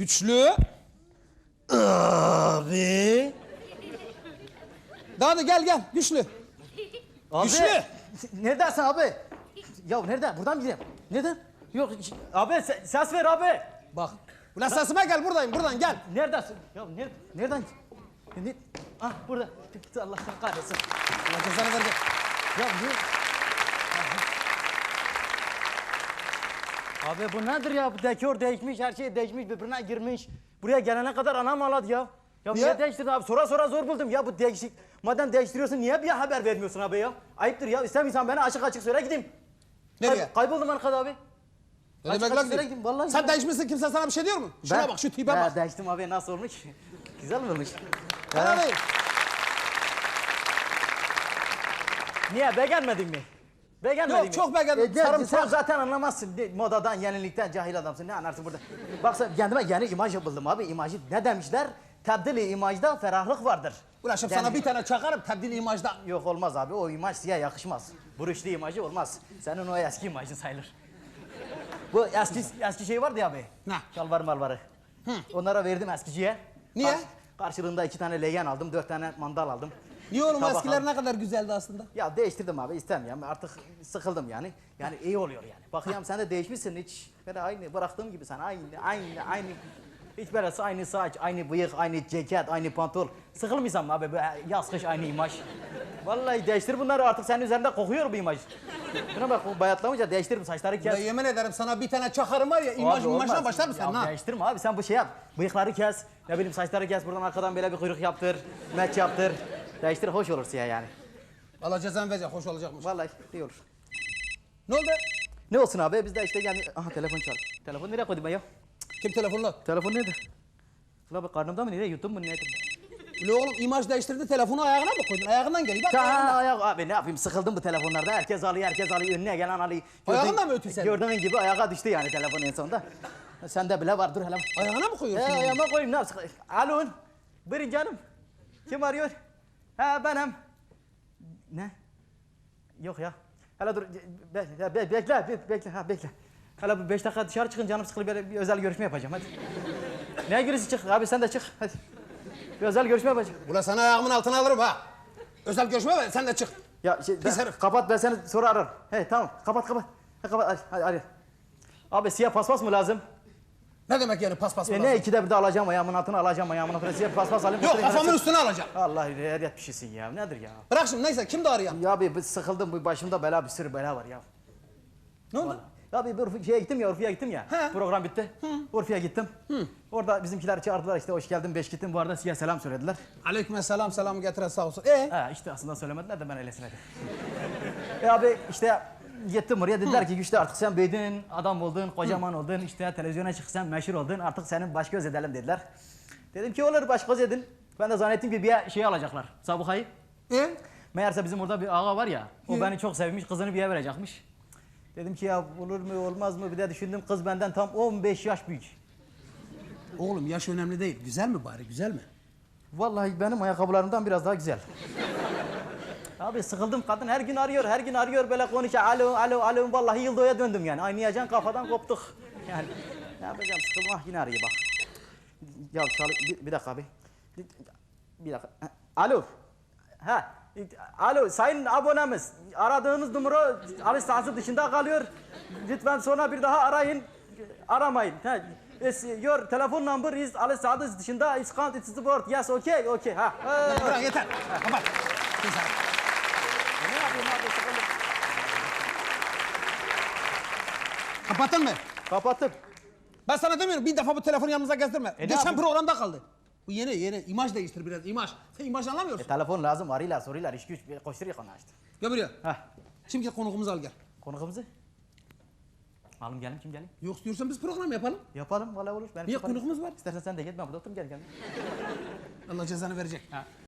Güçlü. Abi. Daha da gel gel güçlü. Abi. Güçlü. Neredesin abi? Ya nerede? Buradan mı gideyim? Neden? Yok abi se- ses ver abi. Bak. Ulan sesime gel buradayım buradan gel. Neredesin? Ya ner nereden? Ne? Ah burada. Allah seni kahretsin. Allah cezanı verecek. Ya ne? Abi bu nedir ya? Bu dekor değişmiş, her şey değişmiş, birbirine girmiş. Buraya gelene kadar anam ağladı ya. Ya niye, Niye? değiştirdin abi? Sonra sonra zor buldum ya bu değişik. Madem değiştiriyorsun niye bir haber vermiyorsun abi ya? Ayıptır ya. İstemiyorsan beni açık açık söyle gideyim. Nereye? Kay- kayboldum arkada abi. Ne Açık demek açık söyle gideyim? vallahi Sen gideyim. değişmişsin kimse sana bir şey diyor mu? Şuna Ben- bak şu tipe bak. Değiştim abi nasıl olmuş? Güzel mi olmuş? Bana Ha. değil. Niye beğenmedin mi? Beğenmedin Yok, mi? çok beğendim. E, Sarımsak. Sen zaten anlamazsın. De- modadan, yenilikten, cahil adamsın. Ne anlarsın burada? Baksana kendime yeni imaj buldum abi. İmajı ne demişler? Tebdili imajda ferahlık vardır. Yani- sana bir tane çakarım tebdil imajda. Yok olmaz abi. O imaj size yakışmaz. Buruşlu imajı olmaz. Senin o eski imajın sayılır. Bu eski eski şey vardı ya abi. Ne? Şalvar malvarı. Onlara verdim eskiciye. Niye? Kar- karşılığında iki tane leğen aldım, dört tane mandal aldım. Niye oğlum Tabak eskiler aldım. ne kadar güzeldi aslında. Ya değiştirdim abi istemiyorum artık sıkıldım yani. Yani iyi oluyor yani. Bakıyorum sen de değişmişsin hiç böyle aynı bıraktığım gibi sen aynı aynı aynı. Hiç böyle aynı saç, aynı bıyık, aynı ceket, aynı pantol. Sıkılmışsam mı abi böyle yaz kış aynı imaj. Vallahi değiştir bunları artık senin üzerinde kokuyor bu imaj. Buna bak bu bayatlamayınca değiştiririm saçları Ya kes. yemin ederim sana bir tane çakarım var ya imaj imajdan başlar mısın Ya ha? Değiştirme abi sen bu şey yap. Bıyıkları kes, ne bileyim saçları kes, buradan arkadan böyle bir kuyruk yaptır, meç yaptır. Değiştir hoş olursun ya yani. Allah cezanı verecek hoş olacakmış. Vallahi iyi olur. Ne oldu? Ne olsun abi biz de işte yani... Aha telefon çal. Telefon nereye koydum ben ya? Kim telefonla? Telefon nerede? Ulan bu karnımda mı nereye yuttum mu nerede? Ulan oğlum imaj değiştirdi telefonu ayağına mı koydun? Ayağından geliyor bak. Ha ayağından. ayak abi ne yapayım sıkıldım bu telefonlarda. Herkes alıyor herkes alıyor önüne gelen alıyor. Ayağından mı ötüyor seni? Gördüğün gibi ayağa düştü yani telefon en sonunda. Sende bile var dur hele. Ayağına mı He koyuyorsun? ayağıma koyayım ne yapsın? Alo. Buyurun canım. Kim arıyor? Ha benim. Ne? Yok ya. Hele dur. Be- be- bekle, be- bekle, ha bekle. Hele bir beş dakika dışarı çıkın canım sıkılıyor böyle bir özel görüşme yapacağım hadi. ne girisi çık abi sen de çık hadi. Bir özel görüşme yapacağım. Ulan sana ayağımın altına alırım ha. Özel görüşme ver sen de çık. Ya şey, Pis ben- herif. kapat ben seni sonra ararım. He tamam kapat kapat. Ha, kapat hadi, hadi. Abi siyah paspas mı lazım? Ne demek yani pas pas mı E, lazım? ne ikide bir de alacağım ayağımın altına alacağım ayağımın altına siyah paspas alayım. Yok götüreyim, kafamın üstüne alacağım. Allah her bir şeysin ya. Nedir ya? Bırak şimdi neyse kim de arayan? Ya abi bu sıkıldım bu başımda bela bir sürü bela var ya. Ne oldu? Ya bir şeye gittim ya Urfa'ya gittim ya. He. Program bitti. Urfa'ya gittim. Orada bizimkiler çağırdılar işte hoş geldin beş gittim. Bu arada size selam söylediler. Aleyküm selam selam getiren sağ olsun. E Ha işte aslında söylemediler de ben öylesine dedim. e abi işte gittim oraya dediler ki güçlü artık sen büyüdün, adam oldun, kocaman oldun, işte televizyona çıksan meşhur oldun, artık senin baş göz edelim dediler. Dedim ki olur baş göz edin. Ben de zannettim ki bir şey alacaklar, sabıkayı. E? Meğerse bizim orada bir ağa var ya, o Hı. beni çok sevmiş, kızını bir yere verecekmiş. Dedim ki ya olur mu olmaz mı bir de düşündüm kız benden tam 15 yaş büyük. Oğlum yaş önemli değil. Güzel mi bari güzel mi? Vallahi benim ayakkabılarımdan biraz daha güzel. Abi sıkıldım kadın her gün arıyor, her gün arıyor böyle konuşuyor. Alo, alo, alo. Vallahi yıldoya döndüm yani. Aynayacan kafadan koptuk. Yani ne yapacağım sıkıldım. Ah yine arıyor bak. Ya bir, bir dakika abi. Bir, dakika. Alo. Ha. Alo sayın abonemiz. Aradığınız numara alış sahası dışında kalıyor. Lütfen sonra bir daha arayın. Aramayın. Ha. Is, your telephone number is alış sahası dışında. Is can't it's the board. Yes, okay, okay. Ha. Bırak yeter. Kapat. Kimse- Ne yapayım abi sıkıldım. Kapattın mı? Kapattım. Ben sana demiyorum bir defa bu telefonu yanımıza gezdirme. E, Geçen programda kaldı. Bu yeni yeni imaj değiştir biraz imaj. Sen imaj anlamıyorsun. E, telefon lazım arıyorlar soruyorlar iş güç koşturuyor konu işte. Gel buraya. Heh. Şimdi konuğumuzu al gel. Konukumuzu. Alım gelin kim gelin? Yok diyorsan biz program yapalım. Yapalım valla olur. Benim Niye yaparım. konuğumuz var? İstersen sen de git ben burada oturup gel gel. Allah cezanı verecek. Ha.